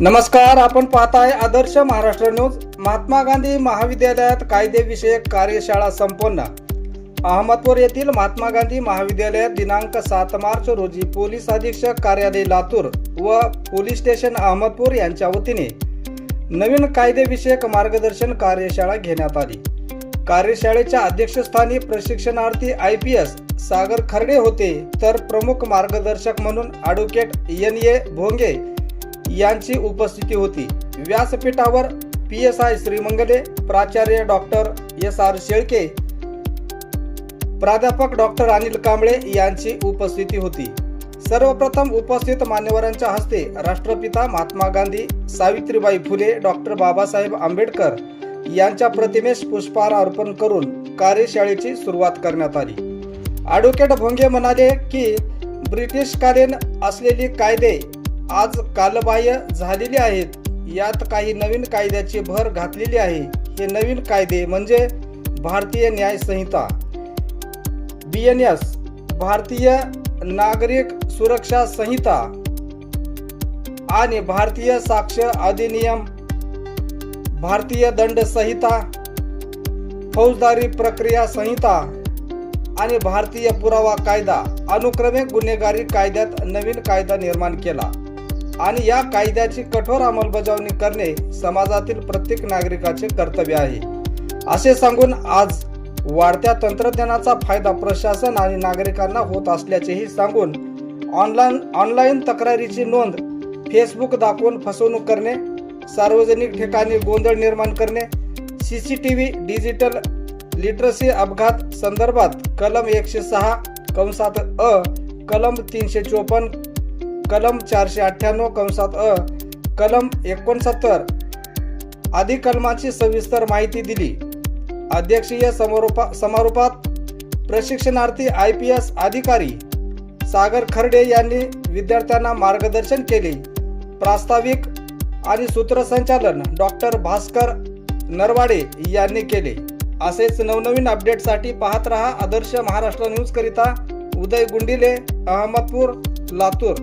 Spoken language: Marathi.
नमस्कार आपण पाहताय आदर्श महाराष्ट्र न्यूज. महात्मा गांधी महाविद्यालयात कायदेविषयक कार्यशाळा संपन्न. अहमदपूर येथील महात्मा गांधी महाविद्यालयात दिनांक सात मार्च रोजी पोलीस अधीक्षक कार्यालय लातूर व पोलीस स्टेशन अहमदपूर यांच्या वतीने नवीन कायदेविषयक मार्गदर्शन कार्यशाळा घेण्यात आली. कार्यशाळेच्या अध्यक्षस्थानी प्रशिक्षणार्थी I P S Sagar Kharde होते तर प्रमुख मार्गदर्शक म्हणून ॲडव्होकेट एन ए भोंगे यांची उपस्थिती होती. व्यासपीठावर पी एस आय श्रीमंगले प्राचार्य डॉक्टर एस आर शेळके प्राध्यापक डॉक्टर अनिल कांबळे यांची उपस्थिती होती. सर्वप्रथम उपस्थित मान्यवरांच्या हस्ते राष्ट्रपिता महात्मा गांधी सावित्रीबाई फुले डॉक्टर बाबासाहेब आंबेडकर यांच्या प्रतिमेस पुष्पहार अर्पण करून कार्यशाळेची सुरुवात करण्यात आली. ॲडव्होकेट भोंगे म्हणाले की ब्रिटिशकालीन असलेली कायदे आज कालबाह्य झालेली आहेत. यात काही नवीन कायद्याची भर घातलेली आहे. हे नवीन कायदे म्हणजे भारतीय न्याय संहिता. बी एन एस भारतीय नागरिक सुरक्षा संहिता. आणि भारतीय साक्ष अधिनियम भारतीय दंड संहिता फौजदारी प्रक्रिया संहिता आणि भारतीय पुरावा कायदा अनुक्रमे गुन्हेगारी कायद्यात नवीन कायदा निर्माण केला. आणि या कायद्याची कठोर अंमलबजावणी करणे समाजातील प्रत्येक नागरिकाचे कर्तव्य आहे. असे सांगून आज वाढत्या तंत्रज्ञानाचा फायदा प्रशासन आणि नागरिकांना होत असल्याचेही सांगून ऑनलाईन ऑनलाईन तक्रारीची नोंद फेसबुक दाखवून फसवणूक करणे सार्वजनिक ठिकाणी गोंधळ निर्माण करणे C C T V digital literacy अपघात संदर्भात कलम एकशे सहा कंसात अ कलम तीनशे चोपन्न कलम चारशे अठ्ठ्याण्णव कंसात अ कलम एकोणसत्तर आदी कलमाची सविस्तर माहिती दिली. अध्यक्षीय समारोपा समारोपात प्रशिक्षणार्थी आय पी एस अधिकारी सागर खर्डे यांनी विद्यार्थ्यांना मार्गदर्शन केले. प्रास्ताविक आणि सूत्रसंचालन डॉक्टर भास्कर नरवाडे यांनी केले. असेच नवनवीन अपडेटसाठी पाहत रहा आदर्श महाराष्ट्र न्यूजकरिता उदय गुंडिले अहमदपूर लातूर.